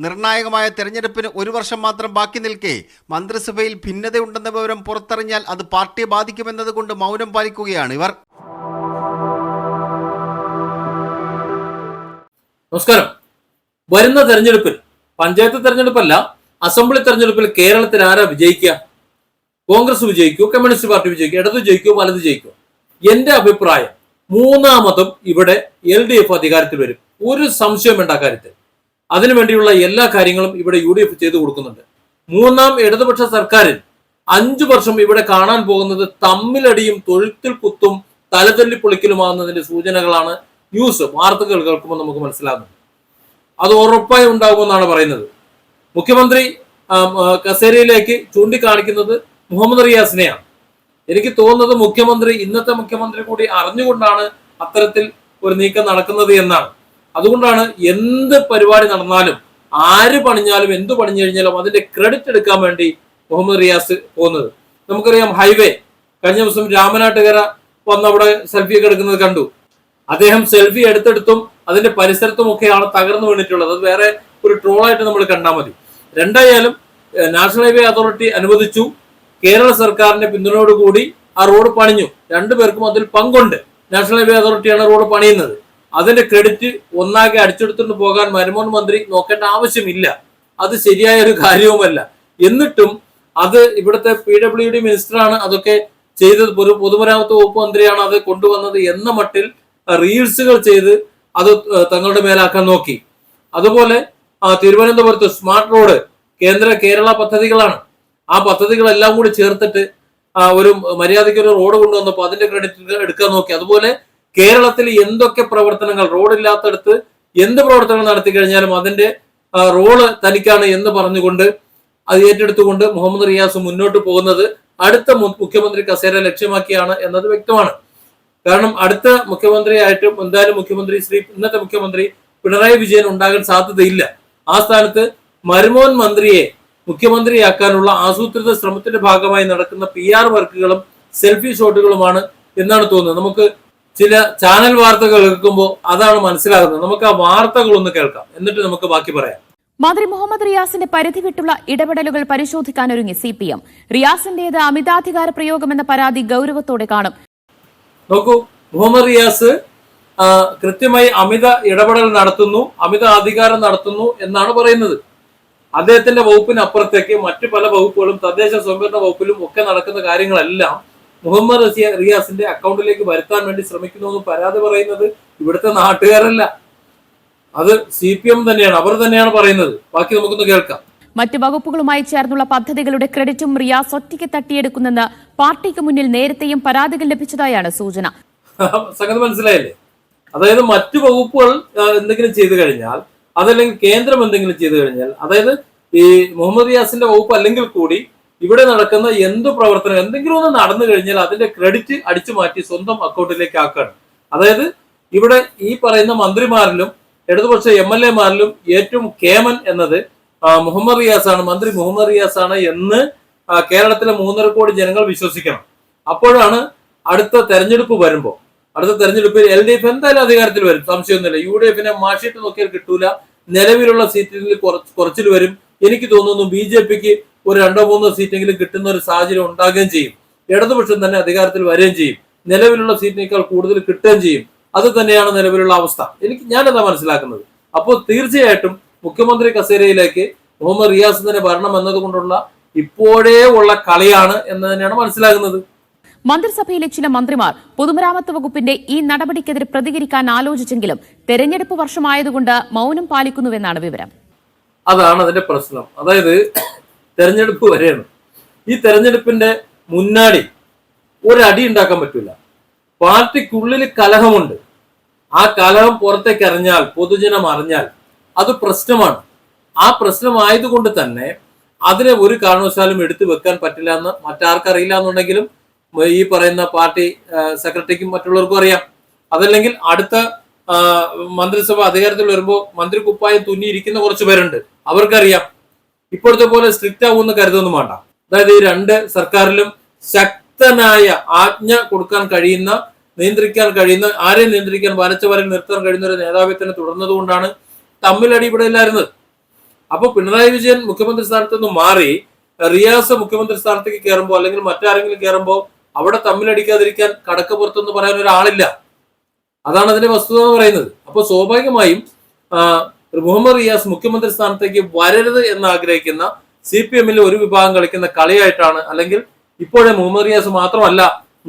നിർണായകമായ തെരഞ്ഞെടുപ്പിന് ഒരു വർഷം മാത്രം ബാക്കി നിൽക്കെ മന്ത്രിസഭയിൽ ഭിന്നതയുണ്ടെന്ന വിവരം പുറത്തറിഞ്ഞാൽ അത് പാർട്ടിയെ ബാധിക്കുമെന്നതുകൊണ്ട് മൗനം പാലിക്കുകയാണ് ഇവർ. നമസ്കാരം. വരുന്ന തെരഞ്ഞെടുപ്പിൽ പഞ്ചായത്ത് തെരഞ്ഞെടുപ്പല്ല അസംബ്ലി തെരഞ്ഞെടുപ്പിൽ കേരളത്തിൽ ആരാ വിജയിക്കുക? കോൺഗ്രസ് വിജയിക്കൂ കമ്മ്യൂണിസ്റ്റ് പാർട്ടി വിജയിക്കൂ ഇടത് ജയിക്കൂ വലത് ജയിക്കൂ? എന്റെ അഭിപ്രായം മൂന്നാമതും ഇവിടെ എൽ ഡി എഫ് അധികാരത്തിൽ വരും. ഒരു സംശയം വേണ്ട കാര്യത്തിൽ. അതിനുവേണ്ടിയുള്ള എല്ലാ കാര്യങ്ങളും ഇവിടെ യു ഡി എഫ് ചെയ്തു കൊടുക്കുന്നുണ്ട്. മൂന്നാം ഇടതുപക്ഷ സർക്കാരിൽ അഞ്ചു വർഷം ഇവിടെ കാണാൻ പോകുന്നത് തമ്മിലടിയും തൊഴുത്തിൽ കുത്തും തലതല്ലി പൊളിക്കലുമാകുന്നതിന്റെ സൂചനകളാണ് ന്യൂസ് വാർത്തകൾ കേൾക്കുമ്പോൾ നമുക്ക് മനസ്സിലാകുന്നത്. അത് ഉറപ്പായി ഉണ്ടാകുമെന്നാണ് പറയുന്നത്. മുഖ്യമന്ത്രി കസേരയിലേക്ക് ചൂണ്ടിക്കാണിക്കുന്നത് മുഹമ്മദ് റിയാസിനെയാണ്. എനിക്ക് തോന്നുന്നത് മുഖ്യമന്ത്രി ഇന്നത്തെ മുഖ്യമന്ത്രി കൂടി അറിഞ്ഞുകൊണ്ടാണ് അത്തരത്തിൽ ഒരു നീക്കം നടക്കുന്നത് എന്നാണ്. അതുകൊണ്ടാണ് എന്ത് പരിപാടി നടന്നാലും ആര് പണിഞ്ഞാലും എന്ത് പണിഞ്ഞു കഴിഞ്ഞാലും അതിന്റെ ക്രെഡിറ്റ് എടുക്കാൻ വേണ്ടി മുഹമ്മദ് റിയാസ് പോകുന്നത്. നമുക്കറിയാം ഹൈവേ കഴിഞ്ഞ ദിവസം രാമനാട്ടുകര വന്ന് അവിടെ സെൽഫി ഒക്കെ എടുക്കുന്നത് കണ്ടു. അദ്ദേഹം സെൽഫി എടുത്തെടുത്തും അതിന്റെ പരിസരത്തും ഒക്കെയാണ് തകർന്നു വീണിട്ടുള്ളത്. അത് വേറെ ഒരു ട്രോളായിട്ട് നമ്മൾ കണ്ടാൽ മതി. രണ്ടായാലും നാഷണൽ ഹൈവേ അതോറിറ്റി അനുവദിച്ചു. കേരള സർക്കാരിന്റെ പിന്തുണയോടുകൂടി ആ റോഡ് പണിഞ്ഞു. രണ്ടുപേർക്കും അതിൽ പങ്കുണ്ട്. നാഷണൽ ഹൈവേ അതോറിറ്റിയാണ് റോഡ് പണിയുന്നത്. അതിന്റെ ക്രെഡിറ്റ് ഒന്നാകെ അടിച്ചെടുത്തുകൊണ്ട് പോകാൻ മരുമോൻ മന്ത്രി നോക്കേണ്ട ആവശ്യമില്ല. അത് ശരിയായ ഒരു കാര്യവുമല്ല. എന്നിട്ടും അത് ഇവിടുത്തെ പി ഡബ്ല്യു ഡി മിനിസ്റ്ററാണ് അതൊക്കെ ചെയ്തത്. ഒരു പൊതുമരാമത്ത് വകുപ്പ് മന്ത്രിയാണ് അത് കൊണ്ടുവന്നത് എന്ന മട്ടിൽ റീൽസുകൾ ചെയ്ത് അത് തങ്ങളുടെ മേലാക്കാൻ നോക്കി. അതുപോലെ തിരുവനന്തപുരത്ത് സ്മാർട്ട് റോഡ് കേന്ദ്ര കേരള പദ്ധതികളാണ്. ആ പദ്ധതികളെല്ലാം കൂടി ചേർത്തിട്ട് ഒരു മര്യാദയ്ക്ക് ഒരു റോഡ് കൊണ്ടുവന്നപ്പോൾ അതിന്റെ ക്രെഡിറ്റ് എടുക്കാൻ നോക്കി. അതുപോലെ കേരളത്തിൽ എന്തൊക്കെ പ്രവർത്തനങ്ങൾ റോഡില്ലാത്തടത്ത് എന്ത് പ്രവർത്തനങ്ങൾ നടത്തി കഴിഞ്ഞാലും അതിന്റെ റോൾ തനിക്കാണ് എന്ന് പറഞ്ഞുകൊണ്ട് അത് ഏറ്റെടുത്തുകൊണ്ട് മുഹമ്മദ് റിയാസ് മുന്നോട്ട് പോകുന്നത് അടുത്ത മുഖ്യമന്ത്രി കസേര ലക്ഷ്യമാക്കിയാണ് എന്നത് വ്യക്തമാണ്. കാരണം അടുത്ത മുഖ്യമന്ത്രിയായിട്ടും എന്തായാലും മുഖ്യമന്ത്രി ശ്രീ ഇന്നത്തെ മുഖ്യമന്ത്രി പിണറായി വിജയൻ ഉണ്ടാകാൻ സാധ്യതയില്ല. ആ സ്ഥാനത്ത് മരുമോൻ മന്ത്രിയെ മുഖ്യമന്ത്രിയാക്കാനുള്ള ആസൂത്രിത ശ്രമത്തിന്റെ ഭാഗമായി നടക്കുന്ന പി ആർ വർക്കുകളും സെൽഫി ഷോട്ടുകളുമാണ് എന്നാണ് തോന്നുന്നത്. നമുക്ക് ചില ചാനൽ വാർത്തകൾ കേൾക്കുമ്പോൾ അതാണ് മനസ്സിലാകുന്നത്. നമുക്ക് ആ വാർത്തകളൊന്ന് കേൾക്കാം. എന്നിട്ട് നമുക്ക് ബാക്കി പറയാം. മന്ത്രി മുഹമ്മദ് റിയാസിന്റെ പരിധി വിട്ടുള്ള ഇടപെടലുകൾ പരിശോധിക്കാനൊരുങ്ങി സി പി എം റിയാസിന്റേത് അമിതാധികാര പ്രയോഗമെന്ന പരാതി ഗൗരവത്തോടെ കാണും. നോക്കൂ മുഹമ്മദ് റിയാസ് കൃത്യമായി അമിത ഇടപെടൽ നടത്തുന്നു അമിത അധികാരം നടത്തുന്നു എന്നാണ് പറയുന്നത്. അദ്ദേഹത്തിന്റെ വകുപ്പിന് അപ്പുറത്തേക്ക് മറ്റു പല വകുപ്പുകളും തദ്ദേശ സ്വയംഭരണ വകുപ്പിലും ഒക്കെ നടക്കുന്ന കാര്യങ്ങളെല്ലാം മുഹമ്മദ് റസിയ- റിയാസിന്റെ അക്കൗണ്ടിലേക്ക് വരുത്താൻ വേണ്ടി ശ്രമിക്കുന്നു എന്ന് പരാതി പറയുന്നത് ഇവിടുത്തെ നാട്ടുകാരല്ല. അത് സി പി എം തന്നെയാണ്. അവർ തന്നെയാണ് പറയുന്നത്. ബാക്കി നമുക്കൊന്ന് കേൾക്കാം. മറ്റ് വകുപ്പുകളുമായി ചേർന്നുള്ള പദ്ധതികളുടെ ക്രെഡിറ്റും റിയാസ് ഒറ്റയ്ക്ക് തട്ടിയെടുക്കുന്നെന്ന് പാർട്ടിക്ക് മുന്നിൽ നേരത്തെയും പരാതികൾ ലഭിച്ചതായാണ് സൂചന. സംഗതി മനസ്സിലായില്ലേ? അതായത് മറ്റു വകുപ്പുകൾ എന്തെങ്കിലും ചെയ്തു കഴിഞ്ഞാൽ അതല്ലെങ്കിൽ കേന്ദ്രം എന്തെങ്കിലും ചെയ്തു കഴിഞ്ഞാൽ അതായത് ഈ മുഹമ്മദ് റിയാസിന്റെ വകുപ്പ് അല്ലെങ്കിൽ കൂടി ഇവിടെ നടക്കുന്ന എന്ത് പ്രവർത്തനം എന്തെങ്കിലും ഒന്ന് നടന്നു കഴിഞ്ഞാൽ അതിന്റെ ക്രെഡിറ്റ് അടിച്ചു മാറ്റി സ്വന്തം അക്കൗണ്ടിലേക്ക് ആക്കുകയാണ് അതായത് ഇവിടെ ഈ പറയുന്ന മന്ത്രിമാരിലും ഇടതുപക്ഷ എം എൽ എമാരിലും ഏറ്റവും കേമൻ എന്നത് മുഹമ്മദ് റിയാസ് ആണ് മന്ത്രി മുഹമ്മദ് റിയാസ് ആണ് എന്ന് കേരളത്തിലെ മൂന്നര കോടി ജനങ്ങൾ വിശ്വസിക്കണം. അപ്പോഴാണ് അടുത്ത തെരഞ്ഞെടുപ്പ് വരുമ്പോൾ അടുത്ത തെരഞ്ഞെടുപ്പിൽ എൽ ഡി എഫ് എന്തായാലും അധികാരത്തിൽ വരും. സംശയമൊന്നുമില്ല. യു ഡി എഫിനെ മാഷിട്ട് നോക്കിയാൽ കിട്ടൂല. നിലവിലുള്ള സീറ്റിൽ കുറച്ച് കുറച്ചിൽ വരും. എനിക്ക് തോന്നുന്നു ബി ജെ പിക്ക് ഒരു രണ്ടോ മൂന്നോ സീറ്റെങ്കിലും കിട്ടുന്ന ഒരു സാഹചര്യം ഉണ്ടാകുകയും ചെയ്യും. ഇടതുപക്ഷം തന്നെ അധികാരത്തിൽ വരികയും ചെയ്യും. നിലവിലുള്ള സീറ്റിനേക്കാൾ കൂടുതൽ കിട്ടുകയും ചെയ്യും. അത് തന്നെയാണ് നിലവിലുള്ള അവസ്ഥ. എനിക്ക് ഞാനെന്താ മനസ്സിലാക്കുന്നത്. അപ്പോൾ തീർച്ചയായിട്ടും മുഖ്യമന്ത്രി കസേരയിലേക്ക് മുഹമ്മദ് റിയാസ് വരണം എന്നതുകൊണ്ടുള്ള ഇപ്പോഴേ ഉള്ള കളിയാണ് എന്ന് തന്നെയാണ് മനസ്സിലാകുന്നത്. മന്ത്രിസഭയിലെ ചില മന്ത്രിമാർ പൊതുമരാമത്ത് വകുപ്പിന്റെ ഈ നടപടിക്കെതിരെ പ്രതികരിക്കാൻ ആലോചിച്ചെങ്കിലും തെരഞ്ഞെടുപ്പ് വർഷമായതുകൊണ്ട് മൌനം പാലിക്കുന്നുവെന്നാണ് വിവരം. അതാണ് അതിന്റെ പ്രശ്നം. അതായത് തെരഞ്ഞെടുപ്പ് വരെയാണ്. ഈ തെരഞ്ഞെടുപ്പിന്റെ മുന്നാടി ഒരടി ഉണ്ടാക്കാൻ പറ്റില്ല പാർട്ടിക്കുള്ളിൽ കലഹമുണ്ട്. ആ കലഹം പുറത്തേക്ക് അറിഞ്ഞാൽ പൊതുജനം അറിഞ്ഞാൽ അത് പ്രശ്നമാണ്. ആ പ്രശ്നമായതുകൊണ്ട് തന്നെ അതിനെ ഒരു കാരണവശാലും എടുത്തു വെക്കാൻ പറ്റില്ല എന്ന് മറ്റാർക്കറിയില്ല എന്നുണ്ടെങ്കിലും ഈ പറയുന്ന പാർട്ടി സെക്രട്ടറിക്കും മറ്റുള്ളവർക്കും അറിയാം. അതല്ലെങ്കിൽ അടുത്ത മന്ത്രിസഭ അധികാരത്തിൽ വരുമ്പോൾ മന്ത്രി കുപ്പായം തുന്നിയിരിക്കുന്ന കുറച്ച് പേരുണ്ട്. അവർക്കറിയാം. ഇപ്പോഴത്തെ പോലെ സ്ട്രിക്റ്റ് ആവുമെന്ന് കരുതൊന്നും വേണ്ട. അതായത് ഈ രണ്ട് സർക്കാരിലും ശക്തനായ ആജ്ഞ കൊടുക്കാൻ കഴിയുന്ന നിയന്ത്രിക്കാൻ കഴിയുന്ന ആരെയും നിയന്ത്രിക്കാൻ വരച്ച വരെ നിർത്താൻ കഴിയുന്ന ഒരു നേതാവിത്തനെ തുടർന്നതുകൊണ്ടാണ് തമ്മിലടി ഇവിടെ ഇല്ലായിരുന്നത് അപ്പൊ പിണറായി വിജയൻ മുഖ്യമന്ത്രി സ്ഥാനത്ത് നിന്ന് മാറി റിയാസ് മുഖ്യമന്ത്രി സ്ഥാനത്തേക്ക് കയറുമ്പോൾ അല്ലെങ്കിൽ മറ്റാരെങ്കിലും കയറുമ്പോൾ അവിടെ തമ്മിലടിക്കാതിരിക്കാൻ കടക്കപ്പുറത്തെന്ന് പറയാൻ ഒരാളില്ല. അതാണ് അതിന്റെ വസ്തുത എന്ന് പറയുന്നത്. അപ്പൊ സ്വാഭാവികമായും മുഹമ്മദ് റിയാസ് മുഖ്യമന്ത്രി സ്ഥാനത്തേക്ക് വരരുത് എന്ന് ആഗ്രഹിക്കുന്ന സി പി എമ്മിലെ ഒരു വിഭാഗം കളിക്കുന്ന കളിയായിട്ടാണ് അല്ലെങ്കിൽ ഇപ്പോഴേ മുഹമ്മദ് റിയാസ് മാത്രമല്ല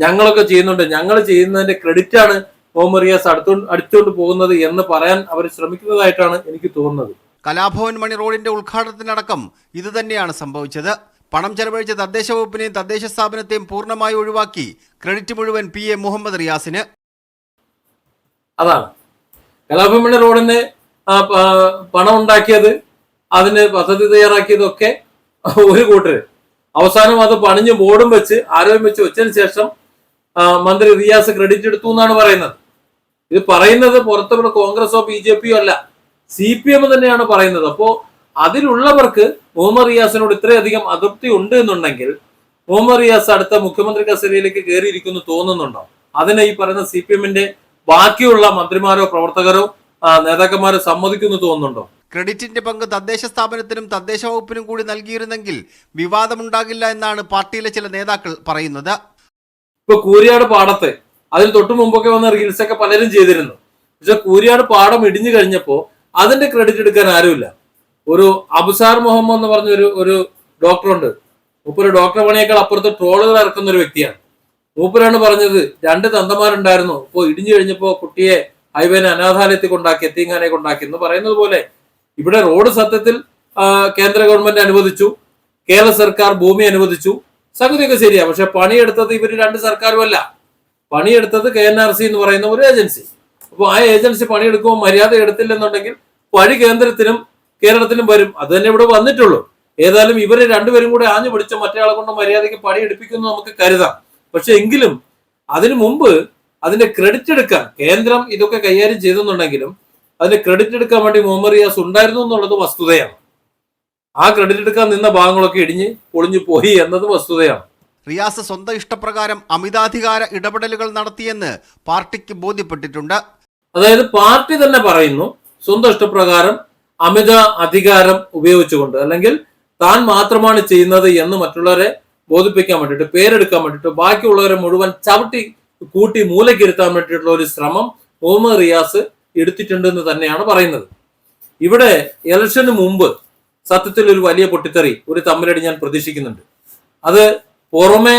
ഞങ്ങളൊക്കെ ചെയ്യുന്നുണ്ട് ഞങ്ങൾ ചെയ്യുന്നതിന്റെ ക്രെഡിറ്റ് ആണ് മുഹമ്മദ് റിയാസ് അടുത്തോണ്ട് അടിച്ചുകൊണ്ട് പോകുന്നത് എന്ന് പറയാൻ അവർ ശ്രമിക്കുന്നതായിട്ടാണ് എനിക്ക് തോന്നുന്നത്. കലാഭവൻ മണി റോഡിന്റെ ഉദ്ഘാടനത്തിനടക്കം ഇത് തന്നെയാണ് സംഭവിച്ചത്. പണം ചെലവഴിച്ച തദ്ദേശ വകുപ്പിനെയും തദ്ദേശ സ്ഥാപനത്തെയും പൂർണമായി ഒഴിവാക്കി ക്രെഡിറ്റ് മുഴുവൻ പി എ മുഹമ്മദ് റിയാസിന്. അതാണ്. കലാഭവമണി റോഡിന് പണം ഉണ്ടാക്കിയത് അതിന് പദ്ധതി തയ്യാറാക്കിയതൊക്കെ ഒരു കൂട്ടര്. അവസാനം അത് പണിഞ്ഞ് ബോർഡും വെച്ച് ആരോഗ്യം വെച്ച് വെച്ചതിന് ശേഷം മന്ത്രി റിയാസ് ക്രെഡിറ്റ് എടുത്തു എന്നാണ് പറയുന്നത്. ഇത് പറയുന്നത് പുറത്തുള്ള കോൺഗ്രസോ ബി ജെ പിയോ അല്ല സി പി എം തന്നെയാണ് പറയുന്നത്. അപ്പോ അതിലുള്ളവർക്ക് മുഹമ്മദ് റിയാസിനോട് ഇത്രയധികം അതൃപ്തി ഉണ്ട് എന്നുണ്ടെങ്കിൽ മുഹമ്മദ് റിയാസ് അടുത്ത മുഖ്യമന്ത്രി കസേരയിലേക്ക് കയറിയിരിക്കുന്നു തോന്നുന്നുണ്ടോ? അതിനെ ഈ പറയുന്ന സി പി എമ്മിന്റെ ബാക്കിയുള്ള മന്ത്രിമാരോ പ്രവർത്തകരോ നേതാക്കന്മാരോ സമ്മതിക്കുന്നു തോന്നുന്നുണ്ടോ? ക്രെഡിറ്റിന്റെ പങ്ക് തദ്ദേശ സ്ഥാപനത്തിനും തദ്ദേശ വകുപ്പിനും കൂടി നൽകിയിരുന്നെങ്കിൽ വിവാദമുണ്ടാകില്ല എന്നാണ് പാർട്ടിയിലെ ചില നേതാക്കൾ പറയുന്നത്. ഇപ്പൊ കൂരിയാട് പാടത്തെ അതിന് തൊട്ടു മുമ്പൊക്കെ വന്ന റീൽസ് ഒക്കെ പലരും ചെയ്തിരുന്നു. പക്ഷെ കൂരിയാട് പാടം ഇടിഞ്ഞു കഴിഞ്ഞപ്പോ അതിന്റെ ക്രെഡിറ്റ് എടുക്കാൻ ആരുമില്ല. ഒരു അബുസാർ മുഹമ്മദ് എന്ന് പറഞ്ഞ ഒരു ഒരു ഡോക്ടറുണ്ട് ഒരു ഡോക്ടർ പണിയേക്കാൾ അപ്പുറത്ത് ട്രോളുകൾ ഇറക്കുന്ന ഒരു വ്യക്തിയാണ്. മൂപ്പരാണ് പറഞ്ഞത്. രണ്ട് തന്തമാരുണ്ടായിരുന്നു. ഇപ്പോ ഇടിഞ്ഞു കഴിഞ്ഞപ്പോ കുട്ടിയെ ഹൈവേനെ അനാഥാലയത്തിൽ കൊണ്ടാക്കി എത്തിങ്ങാനെ കൊണ്ടാക്കി എന്ന് പറയുന്നത് പോലെ ഇവിടെ റോഡ് സത്യത്തിൽ കേന്ദ്ര ഗവൺമെന്റ് അനുവദിച്ചു. കേരള സർക്കാർ ഭൂമി അനുവദിച്ചു. സംഗതിയൊക്കെ ശരിയാ. പക്ഷെ പണിയെടുത്തത് ഇവർ രണ്ട് സർക്കാരുമല്ല. പണിയെടുത്തത് കെ എൻ ആർ സി എന്ന് പറയുന്ന ഒരു ഏജൻസി. അപ്പോൾ ആ ഏജൻസി പണിയെടുക്കുമ്പോൾ മര്യാദ എടുത്തില്ലെന്നുണ്ടെങ്കിൽ വഴി കേന്ദ്രത്തിനും കേരളത്തിനും വരും. അത് തന്നെ ഇവിടെ വന്നിട്ടുള്ളൂ. ഏതായാലും ഇവർ രണ്ടുപേരും കൂടെ ആഞ്ഞു പിടിച്ച ആളെ കൊണ്ട് മര്യാദയ്ക്ക് പണിയെടുപ്പിക്കുന്നു നമുക്ക് കരുതാം. പക്ഷെ എങ്കിലും അതിനു മുമ്പ് അതിന്റെ ക്രെഡിറ്റ് എടുക്കാൻ കേന്ദ്രം ഇതൊക്കെ കൈകാര്യം ചെയ്തെന്നുണ്ടെങ്കിലും അതിന്റെ ക്രെഡിറ്റ് എടുക്കാൻ വേണ്ടി മുഹമ്മദ് റിയാസ് ഉണ്ടായിരുന്നു എന്നുള്ളത് വസ്തുതയാണ്. ആ ക്രെഡിറ്റ് എടുക്കാൻ നിന്ന ഭാഗങ്ങളൊക്കെ ഇടിഞ്ഞ് പൊളിഞ്ഞു പോയി എന്നത് വസ്തുതയാണ്. റിയാസ് സ്വന്തം ഇഷ്ടപ്രകാരം അമിതാധികാര ഇടപെടലുകൾ നടത്തിയെന്ന് പാർട്ടിക്ക് ബോധ്യപ്പെട്ടിട്ടുണ്ട്. അതായത് പാർട്ടി തന്നെ പറയുന്നു സ്വന്തം ഇഷ്ടപ്രകാരം അമിത അധികാരം ഉപയോഗിച്ചുകൊണ്ട് അല്ലെങ്കിൽ താൻ മാത്രമാണ് ചെയ്യുന്നത് എന്ന് മറ്റുള്ളവരെ ബോധിപ്പിക്കാൻ വേണ്ടിയിട്ട് പേരെടുക്കാൻ വേണ്ടിയിട്ട് ബാക്കിയുള്ളവരെ മുഴുവൻ ചവിട്ടി കൂട്ടി മൂലക്കിരുത്താൻ വേണ്ടിയിട്ടുള്ള ഒരു ശ്രമം മുഹമ്മദ് റിയാസ് എടുത്തിട്ടുണ്ട് എന്ന് തന്നെയാണ് പറയുന്നത്. ഇവിടെ ഇലക്ഷന് മുമ്പ് സത്യത്തിൽ ഒരു വലിയ പൊട്ടിത്തെറി ഒരു തമ്മിലടി ഞാൻ പ്രതീക്ഷിക്കുന്നുണ്ട്. അത് പുറമെ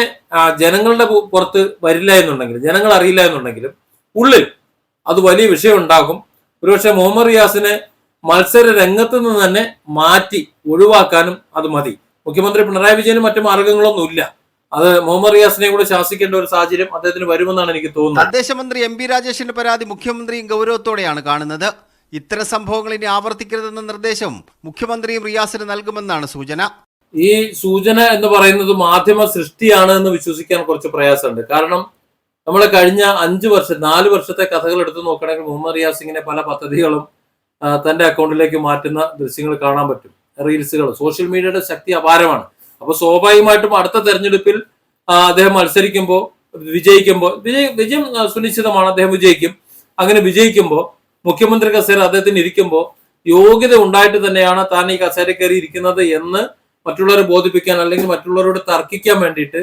ജനങ്ങളുടെ പുറത്ത് വരില്ല എന്നുണ്ടെങ്കിലും ജനങ്ങൾ അറിയില്ല എന്നുണ്ടെങ്കിലും ഉള്ളിൽ അത് വലിയ വിഷയം ഉണ്ടാകും. ഒരുപക്ഷെ മുഹമ്മദ് റിയാസിനെ മത്സര രംഗത്ത് നിന്ന് തന്നെ മാറ്റി ഒഴിവാക്കാനും അത് മതി. മുഖ്യമന്ത്രി പിണറായി വിജയന് മറ്റു മാർഗങ്ങളൊന്നുമില്ല. അത് മുഹമ്മദ് റിയാസിനെ കൂടെ ശാസിക്കേണ്ട ഒരു സാഹചര്യം അദ്ദേഹത്തിന് വരുമെന്നാണ് എനിക്ക് തോന്നുന്നത്. തദ്ദേശ മന്ത്രി എം പി രാജേഷിന്റെ പരാതി മുഖ്യമന്ത്രിയും ഗൗരവത്തോടെയാണ് കാണുന്നത്. ഇത്തരം സംഭവങ്ങൾ ഇനി ആവർത്തിക്കരുതെന്ന നിർദ്ദേശം മുഖ്യമന്ത്രിയും റിയാസിന് നൽകുമെന്നാണ് സൂചന. ഈ സൂചന എന്ന് പറയുന്നത് മാധ്യമ സൃഷ്ടിയാണ് എന്ന് വിശ്വസിക്കാൻ കുറച്ച് പ്രയാസമുണ്ട്. കാരണം നമ്മൾ കഴിഞ്ഞ അഞ്ച് വർഷം നാല് വർഷത്തെ കഥകൾ എടുത്തു നോക്കണമെങ്കിൽ മുഹമ്മദ് റിയാസിങ്ങിനെ പല പദ്ധതികളും തന്റെ അക്കൗണ്ടിലേക്ക് മാറ്റുന്ന ദൃശ്യങ്ങൾ കാണാൻ പറ്റും. റീൽസുകൾ സോഷ്യൽ മീഡിയയുടെ ശക്തി അപാരമാണ്. അപ്പൊ സ്വാഭാവികമായിട്ടും അടുത്ത തെരഞ്ഞെടുപ്പിൽ അദ്ദേഹം മത്സരിക്കുമ്പോൾ വിജയിക്കുമ്പോൾ വിജയ വിജയം സുനിശ്ചിതമാണ്. അദ്ദേഹം വിജയിക്കും. അങ്ങനെ വിജയിക്കുമ്പോൾ മുഖ്യമന്ത്രി കസേര അദ്ദേഹത്തിന് ഇരിക്കുമ്പോൾ യോഗ്യത ഉണ്ടായിട്ട് തന്നെയാണ് താൻ ഈ കസേര കയറി ഇരിക്കുന്നത് എന്ന് മറ്റുള്ളവരെ ബോധിപ്പിക്കാൻ അല്ലെങ്കിൽ മറ്റുള്ളവരോട് തർക്കിക്കാൻ വേണ്ടിയിട്ട്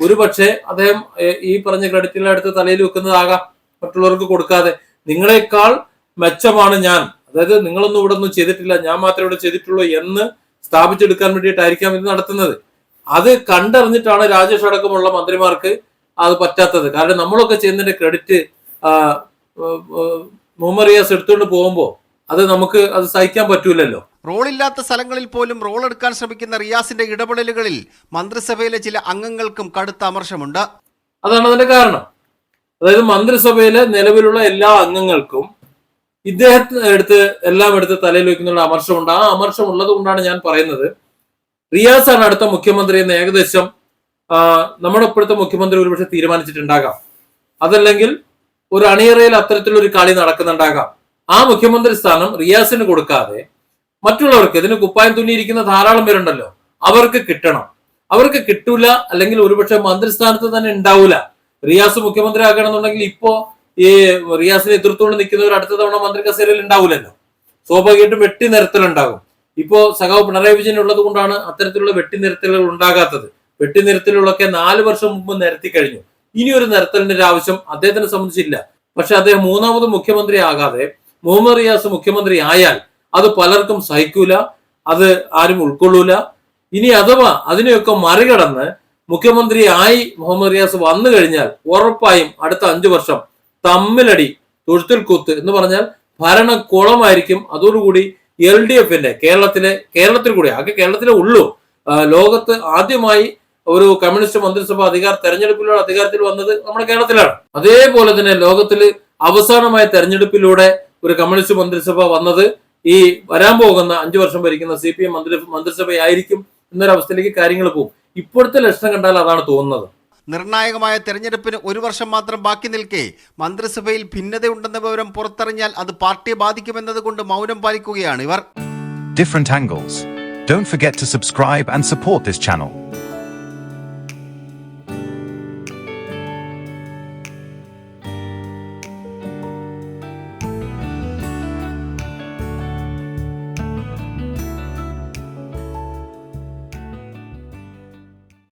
ഒരുപക്ഷെ അദ്ദേഹം ഈ പറഞ്ഞ ക്രെഡിറ്റിലെടുത്ത് തലയിൽ വെക്കുന്നതാകാം മറ്റുള്ളവർക്ക് കൊടുക്കാതെ. നിങ്ങളെക്കാൾ മെച്ചമാണ് ഞാൻ. അതായത് നിങ്ങളൊന്നും ഇവിടെ ഒന്നും ചെയ്തിട്ടില്ല ഞാൻ മാത്രമേ ഇവിടെ ചെയ്തിട്ടുള്ളൂ എന്ന് സ്ഥാപിച്ചെടുക്കാൻ വേണ്ടിയിട്ടായിരിക്കാം ഇത് നടത്തുന്നത്. അത് കണ്ടറിഞ്ഞിട്ടാണ് രാജേഷ് അടക്കമുള്ള മന്ത്രിമാർക്ക് അത് പറ്റാത്തത്. കാരണം നമ്മളൊക്കെ ചെയ്യുന്നതിന്റെ ക്രെഡിറ്റ് മുഹമ്മദ് റിയാസ് എടുത്തുകൊണ്ട് പോകുമ്പോൾ അത് നമുക്ക് അത് സഹിക്കാൻ പറ്റൂലല്ലോ. റോളില്ലാത്ത സ്ഥലങ്ങളിൽ പോലും റോൾ എടുക്കാൻ ശ്രമിക്കുന്ന റിയാസിന്റെ ഇടപെടലുകളിൽ മന്ത്രിസഭയിലെ ചില അംഗങ്ങൾക്കും കടുത്ത അമർഷമുണ്ട്. അതാണ് അതിന്റെ കാരണം. അതായത് മന്ത്രിസഭയിലെ നിലവിലുള്ള എല്ലാ അംഗങ്ങൾക്കും ഇദ്ദേഹത്തിന് എടുത്ത് എല്ലാം എടുത്ത് തലയിൽ വെക്കുന്നുള്ള അമർഷമുണ്ട് ആ അമർഷം ഉള്ളത് കൊണ്ടാണ് ഞാൻ പറയുന്നത്. റിയാസാണ് അടുത്ത മുഖ്യമന്ത്രി എന്ന് ഏകദേശം നമ്മുടെ ഇപ്പോഴത്തെ മുഖ്യമന്ത്രി ഒരുപക്ഷെ തീരുമാനിച്ചിട്ടുണ്ടാകാം. അതല്ലെങ്കിൽ ഒരു അണിയറയിൽ അത്തരത്തിലൊരു കളി നടക്കുന്നുണ്ടാകാം. ആ മുഖ്യമന്ത്രി സ്ഥാനം റിയാസിന് കൊടുക്കാതെ മറ്റുള്ളവർക്ക് ഇതിന് കുപ്പായം തുന്നിയിരിക്കുന്ന ധാരാളം പേരുണ്ടല്ലോ അവർക്ക് കിട്ടണം. അവർക്ക് കിട്ടൂല അല്ലെങ്കിൽ ഒരുപക്ഷെ മന്ത്രിസ്ഥാനത്ത് തന്നെ ഉണ്ടാവൂല. റിയാസ് മുഖ്യമന്ത്രി ആകണമെന്നുണ്ടെങ്കിൽ ഇപ്പോ ഈ റിയാസിനെ എതിർത്തുകൊണ്ട് നിൽക്കുന്നവർ അടുത്ത തവണ മന്ത്രി കസേരയിൽ ഉണ്ടാവൂലല്ലോ. സ്വാഭാവികമായിട്ടും വെട്ടി നിരത്തലുണ്ടാകും. ഇപ്പോ സഖാവ് പിണറായി വിജയൻ ഉള്ളത് കൊണ്ടാണ് അത്തരത്തിലുള്ള വെട്ടിനിരത്തലുകൾ ഉണ്ടാകാത്തത്. വെട്ടിനിരത്തലുകളൊക്കെ നാല് വർഷം മുമ്പ് നിരത്തി കഴിഞ്ഞു. ഇനി ഒരു നിരത്തലിന്റെ ആവശ്യം അദ്ദേഹത്തിനെ സംബന്ധിച്ചില്ല. പക്ഷെ അദ്ദേഹം മൂന്നാമത് മുഖ്യമന്ത്രി ആകാതെ മുഹമ്മദ് റിയാസ് മുഖ്യമന്ത്രി ആയാൽ അത് പലർക്കും സഹിക്കൂല അത് ആരും ഉൾക്കൊള്ളൂല. ഇനി അഥവാ അതിനെയൊക്കെ മറികടന്ന് മുഖ്യമന്ത്രി ആയി മുഹമ്മദ് റിയാസ് വന്നു കഴിഞ്ഞാൽ ഉറപ്പായും അടുത്ത അഞ്ചു വർഷം തമ്മിലടി തൊഴുത്തിൽ കുത്ത് എന്ന് പറഞ്ഞാൽ ഭരണകുളമായിരിക്കും അതോടുകൂടി എൽ ഡി എഫിന്റെ കേരളത്തിലെ കേരളത്തിൽ കൂടി ആകെ കേരളത്തിലെ ഉള്ളൂ. ലോകത്ത് ആദ്യമായി ഒരു കമ്മ്യൂണിസ്റ്റ് മന്ത്രിസഭ അധികാര തെരഞ്ഞെടുപ്പിലൂടെ അധികാരത്തിൽ വന്നത് നമ്മുടെ കേരളത്തിലാണ്. അതേപോലെ തന്നെ ലോകത്തിൽ അവസാനമായ തെരഞ്ഞെടുപ്പിലൂടെ ഒരു കമ്മ്യൂണിസ്റ്റ് മന്ത്രിസഭ വന്നത് ഈ വരാൻ പോകുന്ന അഞ്ചു വർഷം ഭരിക്കുന്ന സി പി എം മന്ത്രി മന്ത്രിസഭയായിരിക്കും എന്നൊരവസ്ഥയിലേക്ക് കാര്യങ്ങൾ പോകും. ഇപ്പോഴത്തെ ലക്ഷണം കണ്ടാൽ അതാണ് തോന്നുന്നത്. നിർണായകമായ തെരഞ്ഞെടുപ്പിന് ഒരു വർഷം മാത്രം ബാക്കി നിൽക്കെ മന്ത്രിസഭയിൽ ഭിന്നതയുണ്ടെന്ന വിവരം പുറത്തറിഞ്ഞാൽ അത് പാർട്ടിയെ ബാധിക്കുമെന്നതുകൊണ്ട് മൗനം പാലിക്കുകയാണ് ഇവർ different angles. Don't forget to subscribe and support this channel.